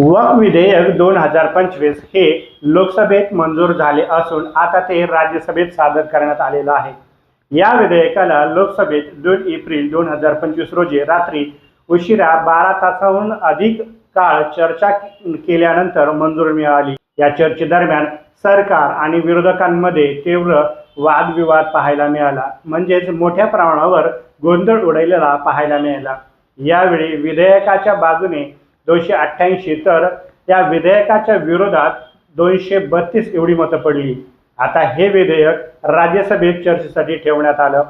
वक विधेयक दोन हजार पंचवीस हे लोकसभेत मंजूर झाले असून आता ते राज्यसभेत सादर करण्यात आलेलं आहे. या विधेयकाला लोकसभेत दोन एप्रिल दोन हजार पंचवीस रोजी रात्री उशिरा बारा तासाहून अधिक काळ चर्चा केल्यानंतर मंजूर मिळाली. या चर्चेदरम्यान सरकार आणि विरोधकांमध्ये तीव्र वादविवाद पाहायला मिळाला. म्हणजेच मोठ्या प्रमाणावर गोंधळ उडलेला पाहायला मिळाला. यावेळी विधेयकाच्या बाजूने दोनशे अठ्ठ्याऐंशी. तर त्या विधेयकाच्या विरोधात दोनशे बत्तीस एवढी मतं पडली. आता हे विधेयक राज्यसभेत चर्चेसाठी ठेवण्यात आलं.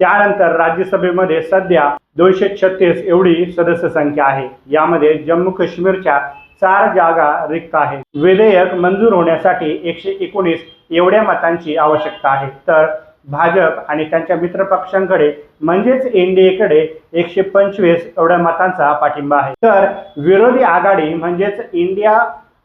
त्यानंतर राज्यसभेमध्ये सध्या दोनशे छत्तीस एवढी सदस्य संख्या आहे. यामध्ये जम्मू काश्मीरच्या चार जागा रिक्त आहे विधेयक मंजूर होण्यासाठी एकशे एकोणीस एवढ्या मतांची आवश्यकता आहे. तर भाजप आणि त्यांच्या मित्रपक्षांकडे म्हणजेच एनडीएकडे एकशे पंचवीस एवढ्या मतांचा पाठिंबा आहे. तर विरोधी आघाडी म्हणजेच इंडिया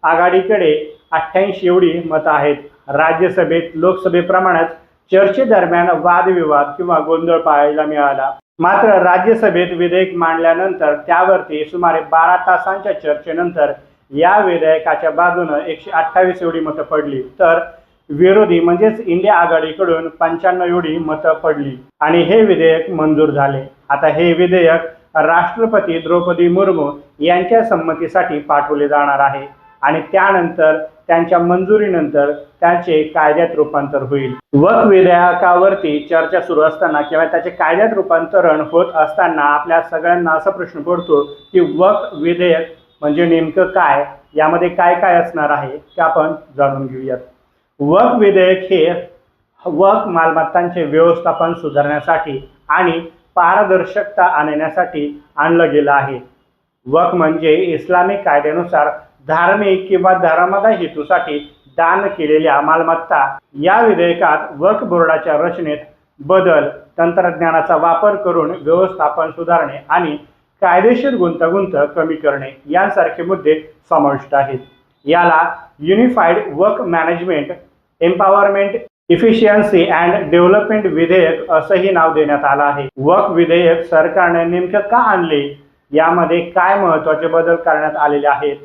आघाडीकडे अठ्ठ्याऐंशी एवढी मतं आहेत. राज्यसभेत लोकसभेप्रमाणेच चर्चेदरम्यान वादविवाद किंवा गोंधळ पाहायला मिळाला. मात्र राज्यसभेत विधेयक मांडल्यानंतर त्यावरती सुमारे बारा तासांच्या चर्चेनंतर या विधेयकाच्या बाजूनं एकशे अठ्ठावीस एवढी मतं पडली. तर विरोधी म्हणजेच इंडिया आघाडीकडून पंच्याण्णव एवढी मतं पडली. आणि हे विधेयक मंजूर झाले. आता हे विधेयक राष्ट्रपती द्रौपदी मुर्मू यांच्या संमतीसाठी पाठवले जाणार आहे. आणि त्यानंतर त्यांच्या मंजुरीनंतर त्याचे कायद्यात रूपांतर होईल. वक विधेयकावरती चर्चा सुरू असताना किंवा त्याचे कायद्यात रूपांतरण होत असताना आपल्या सगळ्यांना असा प्रश्न पडतो की वक विधेयक म्हणजे नेमकं काय? यामध्ये काय काय असणार आहे? ते आपण जाणून घेऊयात. वक विधेयक हे वक मालमत्तांचे व्यवस्थापन सुधारण्यासाठी आणि पारदर्शकता आणण्यासाठी आणलं गेलं आहे. वक म्हणजे इस्लामिक कायद्यानुसार धार्मिक किंवा धर्मादाय हेतूसाठी दान केलेल्या मालमत्ता. या विधेयकात वक बोर्डाच्या रचनेत बदल तंत्रज्ञानाचा वापर करून व्यवस्थापन सुधारणे आणि कायदेशीर गुंतगुंत कमी करणे यांसारखे मुद्दे समाविष्ट आहेत. याला unified work management empowerment efficiency and development विधेयक असंही नाव देण्यात आलं आहे. वक विधेयक सरकारने नेमकं का आणले? यामध्ये काय महत्त्वाचे बदल करण्यात आलेले आहेत?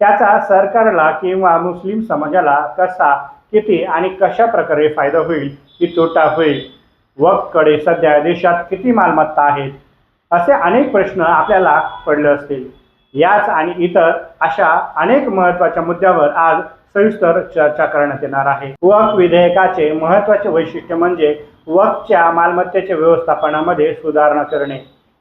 त्याचा सरकारला किंवा मुस्लिम समाजाला कसा किती आणि कशा प्रकारे फायदा होईल की तोटा होईल. वककडे सध्या देशात किती मालमत्ता आहेत? असे अनेक प्रश्न आपल्याला पडले असतील. याच आणि इतर अशा अनेक महत्त्वाच्या मुद्द्यावर आज सविस्तर चर्चा करण्यात येणार आहे. वक विधेयकाचे महत्त्वाचे वैशिष्ट्य म्हणजे वकच्या मालमत्तेच्या व्यवस्थापनामध्ये सुधारणा करणे.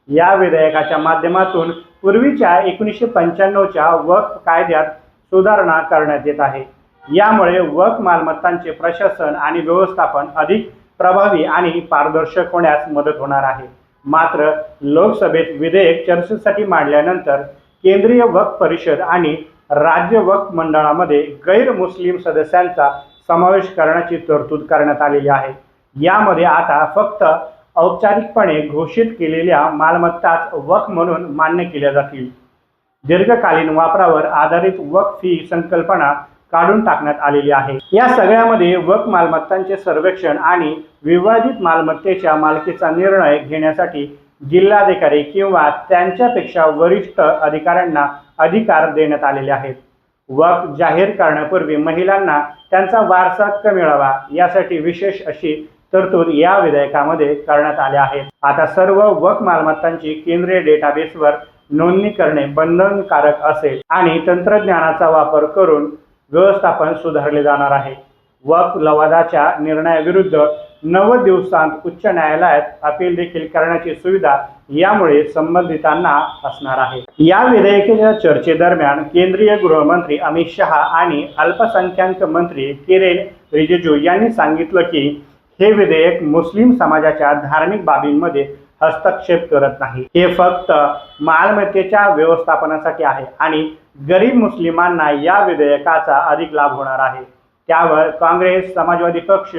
या विधेयकाच्या माध्यमातून पूर्वीच्या एकोणीसशे पंच्याण्णवच्या वक्फ कायद्यात सुधारणा करण्यात येत आहे. यामुळे वक्फ मालमत्तांचे प्रशासन आणि व्यवस्थापन अधिक प्रभावी आणि पारदर्शक होण्यास मदत होणार आहे. मात्र लोकसभेत विधेयक चर्चेसाठी मांडल्यानंतर केंद्रीय वक्फ परिषद आणि राज्य वक्फ मंडळामध्ये गैरमुस्लिम सदस्यांचा समावेश करण्याची तरतूद करण्यात आलेली आहे. यामध्ये आता फक्त औपचारिकपणे घोषित केलेल्या मालमत्ताच वक म्हणून मान्य केल्या जातील. दीर्घकालीन वापरावर आधारित वक्फ ही संकल्पना काढून टाकण्यात आलेली आहे. या सगळ्यामध्ये वक मालमत्तांचे सर्वेक्षण आणि विवादित मालमत्तेच्या मालकीचा निर्णय घेण्यासाठी जिल्हाधिकारी किंवा त्यांच्यापेक्षा वरिष्ठ अधिकाऱ्यांना अधिकार देण्यात आलेले आहेत. वक जाहीर करण्यापूर्वी महिलांना त्यांचा वारसा हक्क मिळावा यासाठी विशेष अशी तरतूद या विधेयकामध्ये करण्यात आले आहेत. आता सर्व वक मालमत्तांची केंद्रीय डेटाबेसवर नोंदणी करणे बंधनकारक असेल आणि तंत्रज्ञानाचा वापर करून व्यवस्थापन सुधारले जाणार आहे. वक लवादाच्या निर्णयाविरुद्ध नव्वद दिवसांत उच्च न्यायालयात अपील देखील करण्याची सुविधा यामुळे संबंधितांना असणार आहे. या विधेयकाच्या चर्चेदरम्यान केंद्रीय गृहमंत्री अमित शहा आणि अल्पसंख्याक मंत्री किरेन रिजिजू यांनी सांगितलं की हे विधेयक मुस्लिम समाजाच्या धार्मिक बाबींमध्ये हस्तक्षेप करत नाही. हे फक्त मालमत्तेच्या व्यवस्थापनासाठी आहे आणि गरीब मुस्लिमांना या विधेयकाचा अधिक लाभ होणार आहे. त्यावर काँग्रेस समाजवादी पक्ष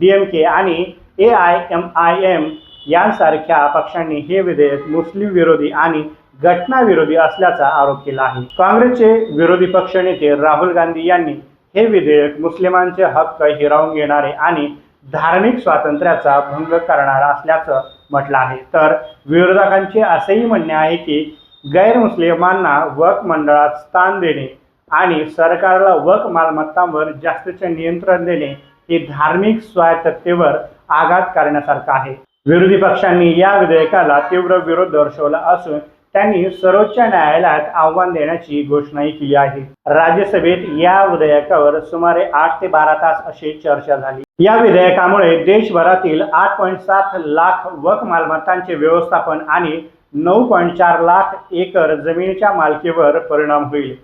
डीएमके आणि A I M I M यांसारख्या पक्षांनी हे विधेयक मुस्लिम विरोधी आणि घटनाविरोधी असल्याचा आरोप केला आहे. काँग्रेसचे विरोधी पक्षनेते राहुल गांधी यांनी हे विधेयक मुस्लिमांचे हक्क हिरावून घेणारे आणि धार्मिक स्वातंत्र्याचा भंग करणारा असल्याचं म्हटलं आहे. तर विरोधकांचे असेही म्हणणे आहे की गैरमुस्लिमांना वक मंडळात स्थान देणे आणि सरकारला वक मालमत्तांवर जास्तीचे नियंत्रण देणे हे धार्मिक स्वायत्ततेवर आघात करण्यासारखं आहे. विरोधी पक्षांनी या विधेयकाला तीव्र विरोध दर्शवला असून त्यांनी सर्वोच्च न्यायालयात आव्हान देण्याची घोषणाही केली आहे. राज्यसभेत या विधेयकावर सुमारे आठ ते बारा तास अशी चर्चा झाली. या विधेयकामुळे देशभरातील आठ पॉईंट सात लाख वक मालमत्तांचे व्यवस्थापन आणि नऊ पॉईंट चार लाख एकर जमिनीच्या मालकीवर परिणाम होईल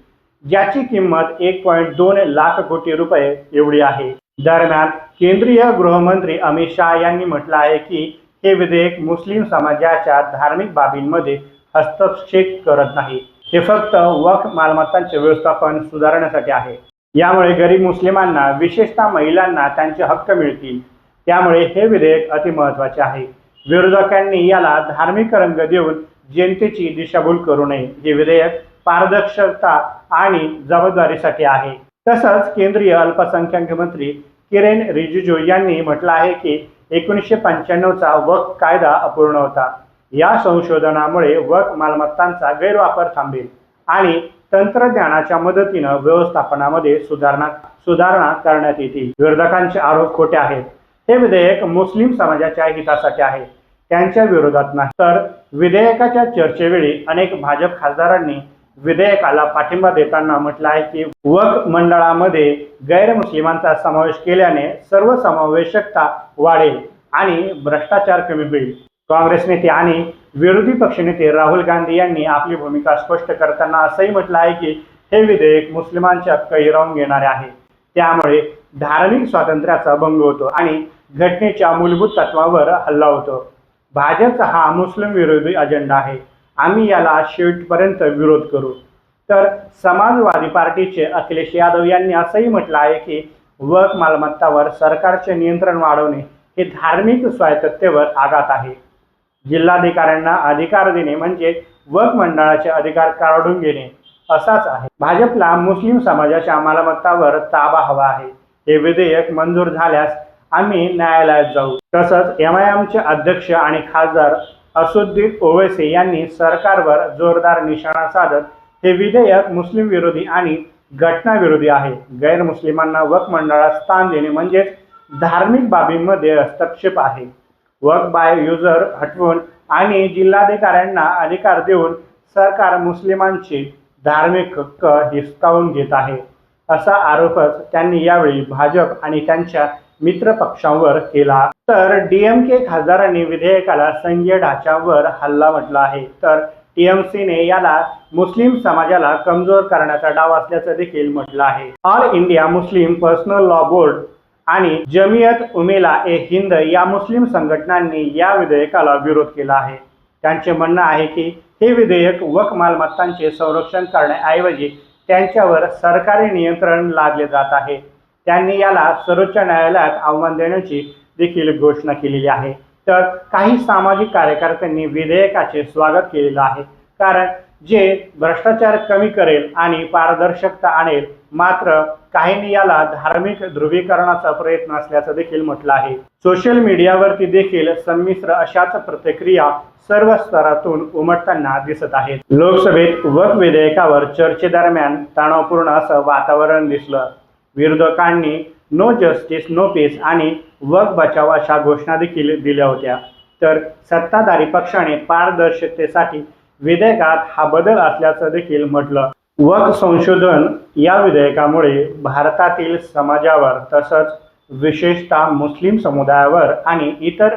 ज्याची किंमत एक पॉईंट दोन लाख कोटी रुपये एवढी आहे. दरम्यान केंद्रीय गृहमंत्री अमित शहा यांनी म्हटलं आहे की हे विधेयक मुस्लिम समाजाच्या धार्मिक बाबींमध्ये हस्तक्षेप करत नाही. हे फक्त वक्फ मालमत्तांचे व्यवस्थापन सुधारण्यासाठी आहे. यामुळे गरीब मुस्लिमांना विशेषतः महिलांना त्यांचे हक्क मिळतील. त्यामुळे हे विधेयक अतिमहत्वाचे आहे. विरोधकांनी याला धार्मिक रंग देऊन जनतेची दिशाभूल करू नये हे विधेयक पारदर्शकता आणि जबाबदारीसाठी आहे. तसंच केंद्रीय अल्पसंख्याक मंत्री किरेन रिजिजू यांनी म्हटलं आहे की एकोणीसशे पंच्याण्णवचा वक कायदा अपूर्ण होता. या संशोधनामुळे वक मालमत्तांचा गैरवापर थांबेल आणि तंत्रज्ञानाच्या मदतीनं व्यवस्थापनामध्ये सुधारणा सुधारणा करण्यात येतील. विरोधकांचे आरोप खोटे आहेत. हे विधेयक मुस्लिम समाजाच्या हितासाठी आहे. त्यांच्या विरोधात नाही. तर विधेयकाच्या चर्चेवेळी अनेक भाजप खासदारांनी विधेयकाला पाठिंबा देताना म्हटलं आहे की वक मंडळामध्ये गैरमुस्लिमांचा समावेश केल्याने सर्व समावेशकता वाढेल आणि भ्रष्टाचार कमी होईल. काँग्रेस नेते आणि विरोधी पक्षनेते राहुल गांधी यांनी आपली भूमिका स्पष्ट करताना असंही म्हटलं आहे की हे विधेयक मुस्लिमांचे हक्क हिरावून घेणारे आहे. त्यामुळे धार्मिक स्वातंत्र्याचा भंग होतो आणि घटनेच्या मूलभूत तत्वावर हल्ला होतो. भाजपचा हा मुस्लिम विरोधी अजेंडा आहे. आम्ही याला शेवटपर्यंत विरोध करू. तर समाजवादी पार्टीचे अखिलेश यादव यांनी असंही म्हटलं आहे की वक मालमत्तावर सरकारचे नियंत्रण वाढवणे हे धार्मिक स्वायत्ततेवर आघात आहे. जिल्हाधिकाऱ्यांना अधिकार देणे म्हणजे वक मंडळाचे अधिकार काढून घेणे असाच आहे. भाजपला मुस्लिम समाजाच्या मालमत्तावर ताबा हवा आहे. हे विधेयक मंजूर झाल्यास आम्ही न्यायालयात जाऊ. तसंच एम आय एमचे अध्यक्ष आणि खासदार असुद्दीन ओवैसी यांनी सरकारवर जोरदार निशाणा साधत हे विधेयक मुस्लिम विरोधी आणि घटनाविरोधी आहे. गैरमुस्लिमांना वक मंडळात स्थान देणे म्हणजेच धार्मिक बाबींमध्ये हस्तक्षेप आहे. वक बाय युजर हटवून आणि जिल्हाधिकाऱ्यांना अधिकार देऊन सरकार मुस्लिमांचे धार्मिक हक्क हिसकावून घेत आहे. असा आरोपच त्यांनी यावेळी भाजप आणि त्यांच्या मित्र पक्षांवर केला. तर डीएमके खासदारांनी विधेयकाला संघीय ढाच्यावर हल्ला म्हटला आहे. तर टीएमसीने याला मुस्लिम समाजाला कमजोर करण्याचा डाव असल्याचं देखील म्हटलं आहे. All India Muslim Personal Law Board आणि जमियत उमेला ए हिंद या मुस्लिम संघटनांनी या विधेयकाला विरोध केला आहे. त्यांचे म्हणणं आहे की हे विधेयक वक मालमत्तांचे संरक्षण करण्याऐवजी त्यांच्यावर सरकारी नियंत्रण लादले जात आहे. त्यांनी याला सर्वोच्च न्यायालयात आव्हान देण्याची देखील घोषणा केलेली आहे. तर काही सामाजिक कार्यकर्त्यांनी विधेयकाचे स्वागत केलेलं आहे. कारण जे भ्रष्टाचार कमी करेल आणि पारदर्शकता आणेल मात्र काहींनी याला धार्मिक ध्रुवीकरणाचा प्रयत्न असल्याचं देखील म्हटलं आहे. सोशल मीडियावरती देखील संमिश्र अशाच प्रतिक्रिया सर्व स्तरातून उमटताना दिसत आहेत. लोकसभेत वक विधेयकावर चर्चेदरम्यान तणावपूर्ण असं वातावरण दिसलं. विरोधकांनी नो जस्टिस नो पीस आणि वक बचाव अशा घोषणा देखील दिल्या होत्या. तर सत्ताधारी पक्षाने पारदर्शकतेसाठी विधेयकात हा बदल असल्याचं देखील म्हटलं. वक संशोधन या विधेयकामुळे भारतातील समाजावर तसंच विशेषतः मुस्लिम समुदायावर आणि इतर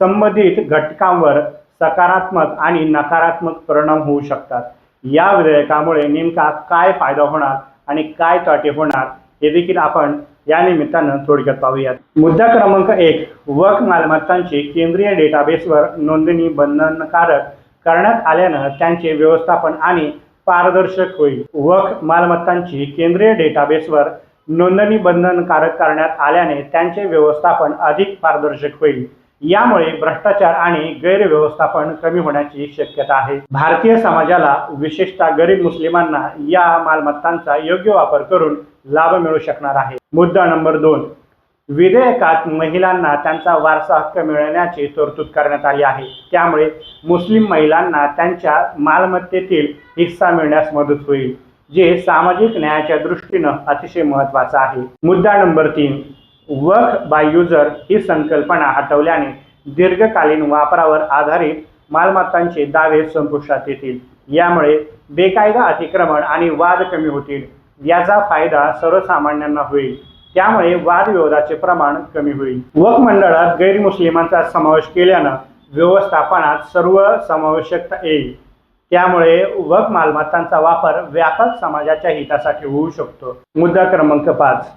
संबंधित घटकांवर सकारात्मक आणि नकारात्मक परिणाम होऊ शकतात. या विधेयकामुळे नेमका काय फायदा होणार आणि काय तोटे होणार हे देखील आपण या निमित्तानं थोडक्यात पाहूयात. मुद्दा क्रमांक एक वक मालमत्तांची केंद्रीय डेटाबेसवर नोंदणी बंधनकारक करण्यात आल्यानं त्यांचे व्यवस्थापन आणि पारदर्शक होईल. वक मालमत्तांची केंद्रीय डेटाबेसवर नोंदणी बंधनकारक करण्यात आल्याने त्यांचे व्यवस्थापन अधिक पारदर्शक होईल. यामुळे भ्रष्टाचार आणि गैरव्यवस्थापन कमी होण्याची शक्यता आहे. भारतीय समाजाला विशेषतः गरीब मुस्लिमांना या मालमत्तांचा योग्य वापर करून लाभ मिळू शकणार आहे. मुद्दा नंबर दोन. विधेयकात महिलांना त्यांचा वारसा हक्क मिळण्याची तरतूद करण्यात आली आहे. त्यामुळे मुस्लिम महिलांना त्यांच्या मालमत्तेतील हिस्सा मिळण्यास मदत होईल जे सामाजिक न्यायाच्या दृष्टीनं अतिशय महत्त्वाचं आहे. मुद्दा नंबर तीन. वर्क बाय युजर ही संकल्पना हटवल्याने दीर्घकालीन वापरावर आधारित मालमत्तांचे दावे संपुष्टात येतील. यामुळे बेकायदा अतिक्रमण आणि वाद कमी होतील. याचा फायदा सर्वसामान्यांना होईल. त्यामुळे वादविवादाचे प्रमाण कमी होईल. वक मंडळात गैरमुस्लिमांचा समावेश केल्यानं व्यवस्थापनात सर्व समावेशकता येईल. त्यामुळे वक मालमत्तांचा वापर व्यापक समाजाच्या हितासाठी होऊ शकतो. मुद्दा क्रमांक पाच.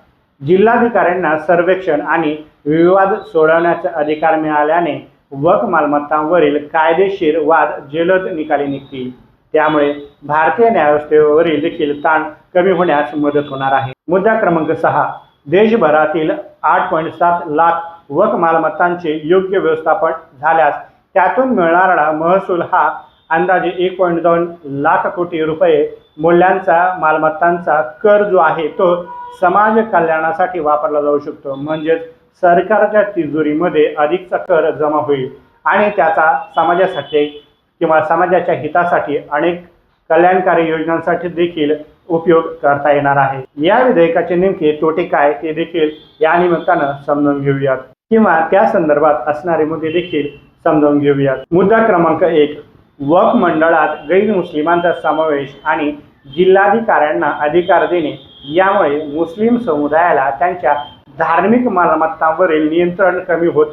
जिल्हाधिकाऱ्यांना सर्वेक्षण आणि विवाद सोडवण्याचा अधिकार मिळाल्याने वक मालमत्तांवरील कायदेशीर वाद जलद निकाली निघतील. त्यामुळे भारतीय न्यायव्यवस्थेवरील देखील ताण कमी होण्यास मदत होणार आहे. मुद्दा क्रमांक सहा देशभरातील आठ पॉईंट सात लाख वक मालमत्तांचे योग्य व्यवस्थापन झाल्यास त्यातून मिळणारा महसूल हा अंदाजे एक पॉईंट दोन लाख कोटी रुपये मूल्यांचा मालमत्तांचा कर जो आहे तो समाज कल्याणासाठी वापरला जाऊ शकतो. म्हणजेच सरकारच्या तिजोरीमध्ये अधिकचा कर जमा होईल आणि त्याचा समाजासाठी किंवा समाजाच्या हितासाठी अनेक कल्याणकारी योजनांसाठी देखील उपयोग करता येणार आहे. या विधेयकाचे नेमके तोटे काय ते देखील या निमित्तानं समजून घेऊयात. किंवा त्या संदर्भात असणारे मुद्दे देखील समजावून घेऊयात. मुद्दा क्रमांक एक वक मंडळात गैरमुस्लिमांचा समावेश आणि जिल्हाधिकाऱ्यांना अधिकार देणे. यामुळे मुस्लिम समुदायाला त्यांच्या धार्मिक मालमत्तांवरील नियंत्रण कमी होत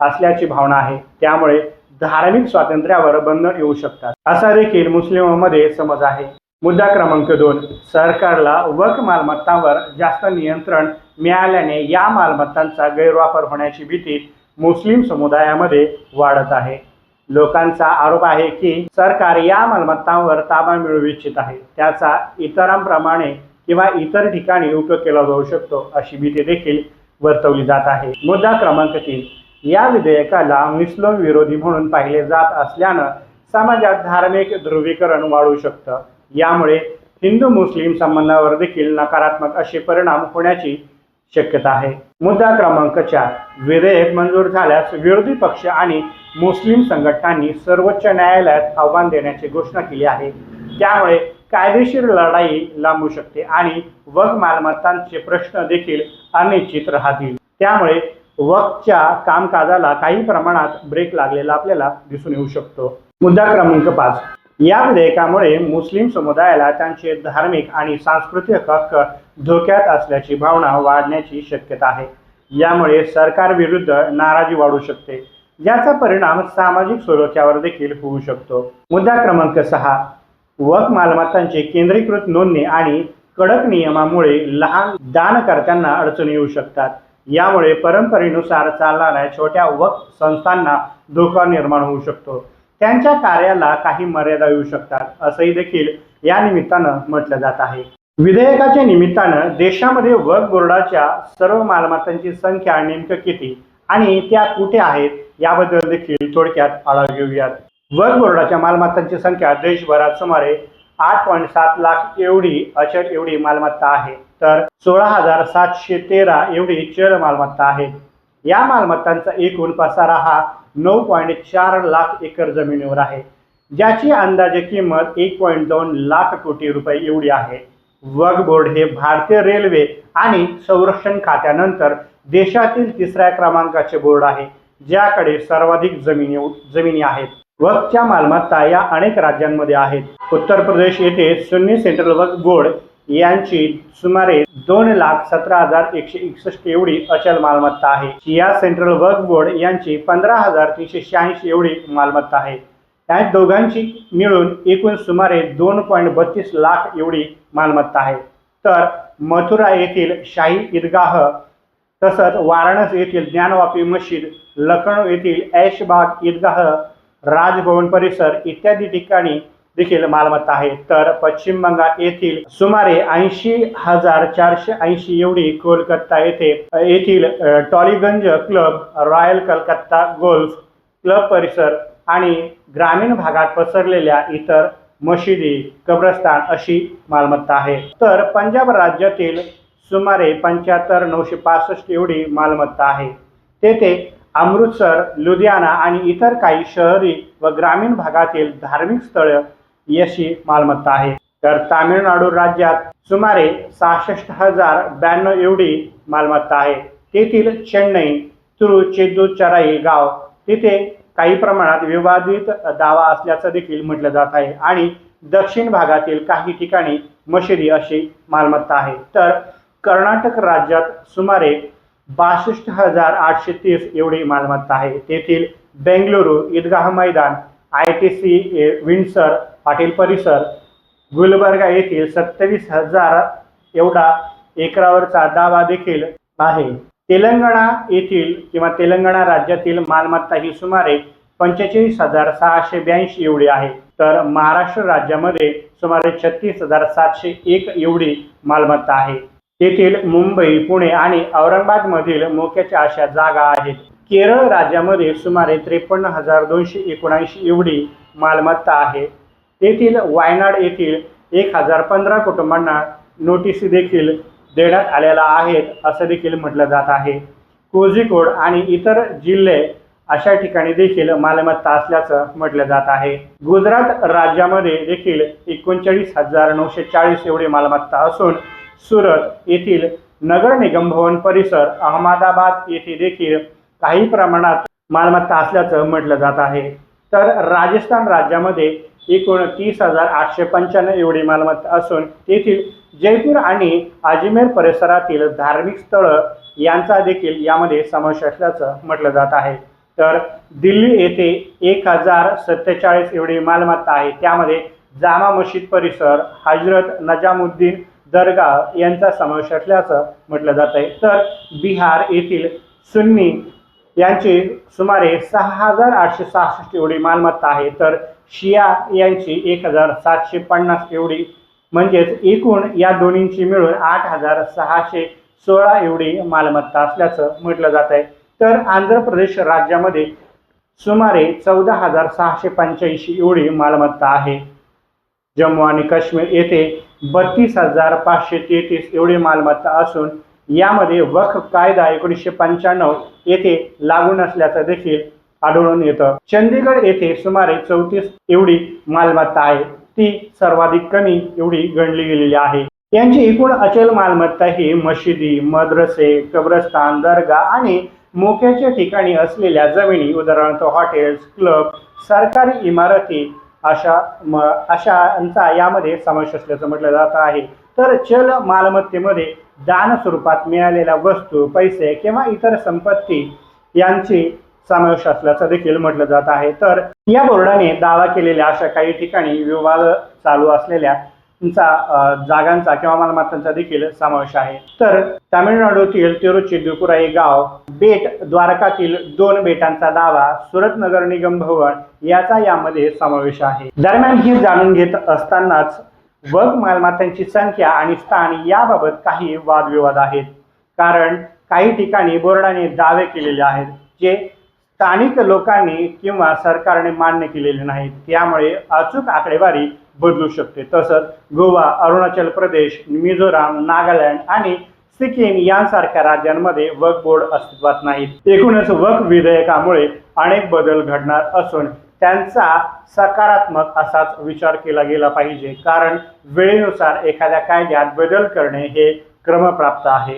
असल्याची भावना आहे. त्यामुळे धार्मिक स्वातंत्र्यावर बंधन येऊ शकतात. असा देखील मुस्लिमांमध्ये समज आहे. मुद्दा क्रमांक दोन. सरकारला वक मालमत्तांवर जास्त नियंत्रण मिळाल्याने या मालमत्तांचा गैरवापर होण्याची भीती मुस्लिम समुदायामध्ये वाढत आहे. लोकांचा आरोप आहे की सरकार या मालमत्तांवर ताबा मिळवू इच्छित आहे. त्याचा इतरांप्रमाणे किंवा इतर ठिकाणी उपयोग केला जाऊ शकतो अशी भीती देखील वर्तवली जात आहे. मुद्दा क्रमांक तीन. या विधेयकाला मुस्लिम विरोधी म्हणून पाहिले जात असल्यानं समाजात धार्मिक ध्रुवीकरण वाढू शकतं. यामुळे हिंदू मुस्लिम संबंधावर देखील नकारात्मक असे परिणाम होण्याची शक्यता आहे. मुद्दा क्रमांक चार. विधेयक मंजूर झाल्यास विरोधी पक्ष आणि मुस्लिम संघटनांनी सर्वोच्च न्यायालयात आव्हान देण्याची घोषणा केली आहे. त्यामुळे कायदेशीर लढाई लांबू शकते आणि वक मालमत्तांचे प्रश्न देखील अनिश्चित राहतील. त्यामुळे वकच्या कामकाजाला काही प्रमाणात ब्रेक लागलेला आपल्याला दिसून येऊ शकतो. मुद्दा क्रमांक पाच. या विधेयकामुळे मुस्लिम समुदायाला त्यांचे धार्मिक आणि सांस्कृतिक हक्क धोक्यात असल्याची भावना वाढण्याची शक्यता आहे. यामुळे सरकारविरुद्ध नाराजी वाढू शकते. याचा परिणाम सामाजिक सुरक्षावर देखील होऊ शकतो. मुद्दा क्रमांक सहा. वक मालमत्तांची केंद्रीकृत नोंदणी आणि कडक नियमामुळे लहान दानकर्त्यांना अडचणी येऊ शकतात. यामुळे परंपरेनुसार चालणाऱ्या छोट्या वक संस्थांना धोका निर्माण होऊ शकतो. त्यांच्या कार्याला काही मर्यादा येऊ शकतात असंही देखील या निमित्तानं म्हटलं जात आहे. विधेयकाच्या निमित्तानं देशामध्ये वर्क बोर्डाच्या सर्व मालमत्तांची संख्या नेमकं किती आणि त्या कुठे आहेत याबद्दल देखील थोडक्यात आढावा घेऊयात. वर्क बोर्डाच्या मालमत्तांची संख्या देशभरात सुमारे आठ पॉईंट सात लाख एवढी अचल एवढी मालमत्ता आहे तर सोळा हजार सातशे तेरा एवढी चल मालमत्ता आहे. या मालमत्तांचा एकूण पसारा हा नऊ पॉईंट चार लाख एकर जमिनीवर आहे. ज्याची अंदाजे किंमत एक पॉईंट दोन लाख कोटी रुपये एवढी आहे. वक्फ बोर्ड हे भारतीय रेल्वे आणि संरक्षण खात्यानंतर देशातील तिसऱ्या क्रमांकाचे बोर्ड आहे ज्याकडे सर्वाधिक जमिनी जमिनी आहेत. वक्फच्या मालमत्ता या अनेक राज्यांमध्ये आहेत. उत्तर प्रदेश येथे सुन्नी सेंट्रल वक्फ बोर्ड यांची सुमारे दोन लाख सतरा हजार एकशे एकसष्ट एवढी अचल मालमत्ता आहे. शिया सेंट्रल वर्क बोर्ड यांची पंधरा हजार तीनशे शहाऐंशी एवढी मालमत्ता आहे. या दोघांची मिळून एकूण सुमारे दोन पॉईंट बत्तीस लाख एवढी मालमत्ता आहे. तर मथुरा येथील शाही ईदगाह तसंच वाराणसी येथील ज्ञानवापी मशीद लखनौ येथील ऐशबाग ईदगाह राजभवन परिसर इत्यादी ठिकाणी देखील मालमत्ता आहे. तर पश्चिम बंगाल येथील सुमारे ऐंशी हजार चारशे ऐंशी एवढी कोलकाता येथे येथील Tollygunge Club Royal Calcutta Golf Club परिसर आणि ग्रामीण भागात पसरलेल्या इतर मशिदी कब्रस्तान अशी मालमत्ता आहे. तर पंजाब राज्यातील सुमारे पंच्याहत्तर नऊशे पासष्ट एवढी मालमत्ता आहे. तेथे अमृतसर लुधियाना आणि इतर काही शहरी व ग्रामीण भागातील धार्मिक स्थळं अशी मालमत्ता आहे. तर तामिळनाडू राज्यात सुमारे सहासष्ट हजार ब्याण्णव एवढी मालमत्ता आहे. तेथील चेन्नई तिरुचेदुचराई गाव तिथे काही प्रमाणात विवादित दावा असल्याचं देखील म्हटलं जात आहे. आणि दक्षिण भागातील काही ठिकाणी मशिदी अशी मालमत्ता आहे. तर कर्नाटक राज्यात सुमारे बासष्ट हजार आठशे तीस एवढी मालमत्ता आहे. तेथील Bengaluru Idgah Maidan I T C Windsor Patil परिसर गुलबर्गा येथील सत्तावीस हजार एवढा एकरावरचा दावा देखील आहे. तेलंगणा येथील किंवा तेलंगणा राज्यातील मालमत्ता ही सुमारे पंचेचाळीस हजार सहाशे ब्याऐंशी एवढी आहे. तर महाराष्ट्र राज्यामध्ये सुमारे छत्तीस हजार सातशे एक एवढी मालमत्ता आहे. येथील मुंबई पुणे आणि औरंगाबादमधील मोक्याच्या अशा जागा आहेत. केरळ राज्यामध्ये सुमारे त्रेपन्न हजार दोनशे एकोणऐंशी एवढी मालमत्ता आहे. येथील वायनाड येथील एक हजार पंधरा कुटुंबांना नोटीस देखील देण्यात आलेल्या आहेत असं देखील म्हटलं जात आहे. कोझिकोड आणि इतर जिल्हे अशा ठिकाणी देखील मालमत्ता असल्याचं म्हटलं जात आहे. गुजरात राज्यामध्ये देखील एकोणचाळीस हजार नऊशे चाळीस एवढी मालमत्ता असून सुरत येथील नगर निगम भवन परिसर अहमदाबाद येथे देखील काही प्रमाणात मालमत्ता असल्याचं म्हटलं जात आहे. तर राजस्थान राज्यामध्ये एकूण तीस हजार आठशे पंच्याण्णव एवढी मालमत्ता असून तेथील जयपूर आणि अजमेर परिसरातील धार्मिक स्थळं यांचा देखील यामध्ये समावेश असल्याचं म्हटलं जात आहे. तर दिल्ली येथे एक हजार सत्तेचाळीस एवढी मालमत्ता आहे. त्यामध्ये जामा मशीद परिसर हजरत नजामुद्दीन दर्गा यांचा समावेश असल्याचं म्हटलं जात आहे. तर बिहार येथील सुन्नी यांची सुमारे सहा हजार आठशे सहासष्ट एवढी मालमत्ता आहे. तर शिया यांची एक हजार सातशे पन्नास एवढी म्हणजेच एकूण या दोन्हींची मिळून आठ हजार सहाशे सोळा एवढी मालमत्ता असल्याचं म्हटलं जात आहे. तर आंध्र प्रदेश राज्यामध्ये सुमारे चौदा हजार सहाशे पंच्याऐंशी एवढी मालमत्ता आहे. जम्मू आणि काश्मीर येथे बत्तीस हजार पाचशे तेहतीस एवढी मालमत्ता असून यामध्ये वक्फ कायदा एकोणीसशे पंच्याण्णव येथे लागू नसल्याचं देखील आढळून येतं. चंदीगड येथे सुमारे चौतीस एवढी मालमत्ता आहे. ती सर्वाधिक कमी एवढी गणली गेलेली आहे. यांची एकूण अचल मालमत्ता ही मशिदी मद्रसे कब्रस्तान दर्गा आणि मोक्याच्या ठिकाणी असलेल्या जमिनी उदाहरणार्थ हॉटेल्स क्लब सरकारी इमारती अशा म अशांचा यामध्ये समावेश असल्याचं म्हटलं जात आहे. तर चल मालमत्तेमध्ये दान स्वरूपात मिळालेल्या वस्तू पैसे किंवा इतर संपत्ती यांची समावेश असल्याचं देखील म्हटलं जात आहे. तर या बोर्डाने दावा केलेल्या अशा काही ठिकाणी विवाद चालू असलेल्या जागांचा किंवा मालमत्तांचा देखील समावेश आहे. तर तामिळनाडूतील तिरुचिदुकुराई गाव बेट द्वारकातील दोन बेटांचा दावा सुरत नगर निगम भवन याचा यामध्ये समावेश आहे. दरम्यान हे जाणून घेत असतानाच वग मालमत्तांची संख्या आणि स्थान याबाबत काही वादविवाद आहेत. कारण काही ठिकाणी बोर्डाने दावे केलेले आहेत जे स्थानिक लोकांनी किंवा सरकारने मान्य केलेले नाहीत. त्यामुळे अचूक आकडेवारी बदलू शकते. तसंच गोवा अरुणाचल प्रदेश मिझोराम नागालँड आणि सिक्कीम यांसारख्या राज्यांमध्ये वक बोर्ड अस्तित्वात नाहीत. एकूणच वक विधेयकामुळे अनेक बदल घडणार असून त्यांचा सकारात्मक असाच विचार केला गेला पाहिजे. कारण वेळेनुसार एखाद्या कायद्यात बदल करणे हे क्रमप्राप्त आहे.